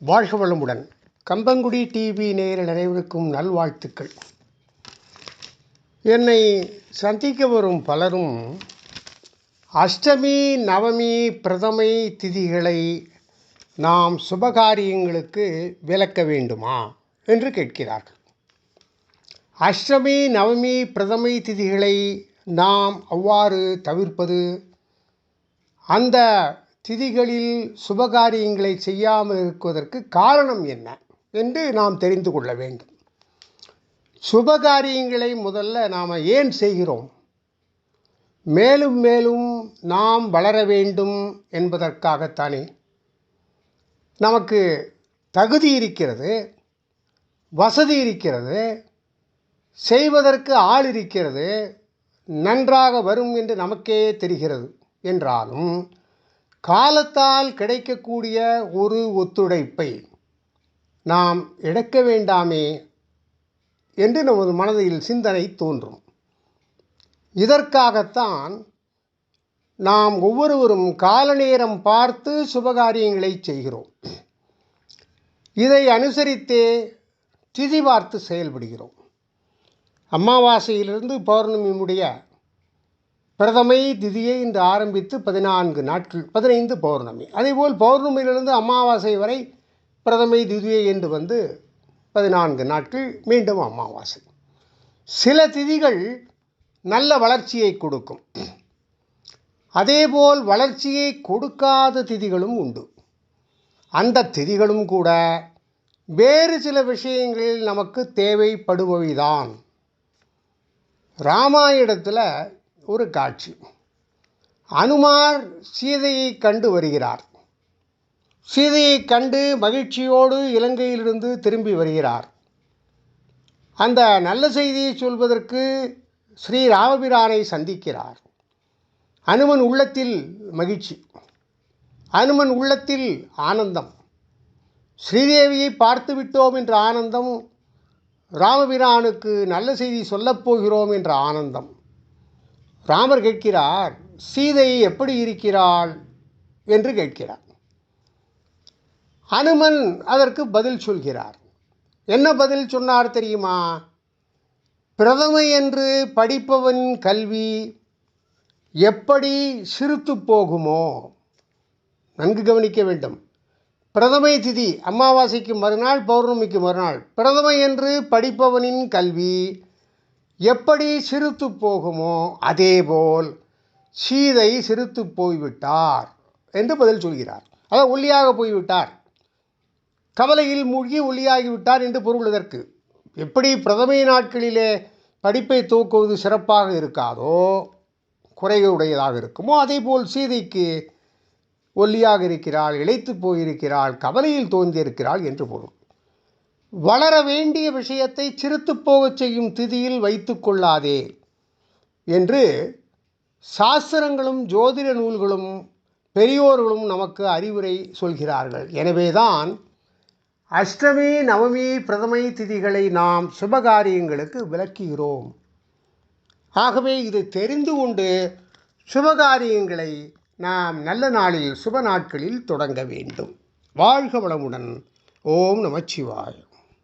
வாழ்க வளமுடன். கம்பங்குடி டிவி நேர அனைவருக்கும் நல்வாழ்த்துக்கள். என்னை சந்திக்க வரும் பலரும் அஷ்டமி நவமி பிரதமை திதிகளை நாம் சுபகாரியங்களுக்கு விளக்க வேண்டுமா என்று கேட்கிறார்கள். அஷ்டமி நவமி பிரதமை திதிகளை நாம் அவ்வாறு தவிர்ப்பது அந்த திதிகளில் சுபகாரியங்களை செய்யாமல் இருக்குவதற்கு காரணம் என்ன என்று நாம் தெரிந்து கொள்ள வேண்டும். சுபகாரியங்களை முதல்ல நாம் ஏன் செய்கிறோம்? மேலும் மேலும் நாம் வளர வேண்டும் என்பதற்காகத்தானே. நமக்கு தகுதி இருக்கிறது வசதி இருக்கிறது செய்வதற்கு ஆள் இருக்கிறது நன்றாக வரும் என்று நமக்கே தெரிகிறது என்றாலும் காலத்தால் கிடைக்கக்கூடிய ஒரு ஒத்துழைப்பை நாம் இழக்க வேண்டாமே என்று நமது மனதில் சிந்தனை தோன்றும். இதற்காகத்தான் நாம் ஒவ்வொருவரும் கால நேரம் பார்த்து சுபகாரியங்களை செய்கிறோம். இதை அனுசரித்தே திதி பார்த்து செயல்படுகிறோம். அமாவாசையிலிருந்து பௌர்ணமி முடிய பிரதமை திதியை இன்று ஆரம்பித்து பதினான்கு நாட்கள் பதினைந்து பௌர்ணமி. அதேபோல் பௌர்ணமியிலிருந்து அமாவாசை வரை பிரதமை திதியை என்று வந்து பதினான்கு நாட்கள் மீண்டும் அமாவாசை. சில திதிகள் நல்ல வளர்ச்சியை கொடுக்கும். அதேபோல் வளர்ச்சியை கொடுக்காத திதிகளும் உண்டு. அந்த திதிகளும் கூட வேறு சில விஷயங்களில் நமக்கு தேவைப்படுபவைதான். ராமாயணத்தில் ஒரு காட்சி. அனுமார் சீதையை கண்டு வருகிறார். சீதையை கண்டு மகிழ்ச்சியோடு இலங்கையிலிருந்து திரும்பி வருகிறார். அந்த நல்ல செய்தியை சொல்வதற்கு ஸ்ரீ ராமபிரானை சந்திக்கிறார். அனுமன் உள்ளத்தில் மகிழ்ச்சி. அனுமன் உள்ளத்தில் ஆனந்தம். ஸ்ரீதேவியை பார்த்து விட்டோம் என்ற ஆனந்தம் ராமபிரானுக்கு நல்ல செய்தி சொல்லப்போகிறோம் என்ற ஆனந்தம். ராமர் கேட்கிறார் சீதை எப்படி இருக்கிறாள்? என்று கேட்கிறார். அனுமன் அதற்கு பதில் சொல்கிறார். என்ன பதில் சொன்னார் தெரியுமா? பிரதமை என்று படிப்பவன் கல்வி எப்படி சிறுத்து போகுமோ? நன்கு கவனிக்க வேண்டும். பிரதமை திதி அமாவாசைக்கு மறுநாள் பௌர்ணமிக்கு மறுநாள். பிரதமை என்று படிப்பவனின் கல்வி எப்படி சிறுத்து போகுமோ அதேபோல் சீதை சிறுத்து போய்விட்டார் என்று பதில் சொல்கிறார். அதாவது ஒல்லியாக போய்விட்டார். கவலையில் மூழ்கி ஒல்லியாகிவிட்டார் என்று பொருள் இதற்கு எப்படி பிரதமை நாட்களிலே படிப்பை தூக்குவது சிறப்பாக இருக்காதோ குறையுடையதாக இருக்குமோ அதேபோல் சீதைக்கு ஒல்லியாக இருக்கிறாள் இழைத்து போயிருக்கிறாள் கவலையில் தோன்றியிருக்கிறாள் என்று பொருள். வளர வேண்டிய விஷயத்தை சிறுத்து போகச் செய்யும் திதியில் வைத்து கொள்ளாதே என்று சாஸ்திரங்களும் ஜோதிட நூல்களும் பெரியோர்களும் நமக்கு அறிவுரை சொல்கிறார்கள். எனவேதான் அஷ்டமி நவமி பிரதமை திதிகளை நாம் சுபகாரியங்களுக்கு விளக்குகிறோம். ஆகவே இது தெரிந்து கொண்டு சுபகாரியங்களை நாம் நல்ல நாளில் சுப நாட்களில் தொடங்க வேண்டும். வாழ்க வளமுடன். ஓம் நமச்சிவாயம்.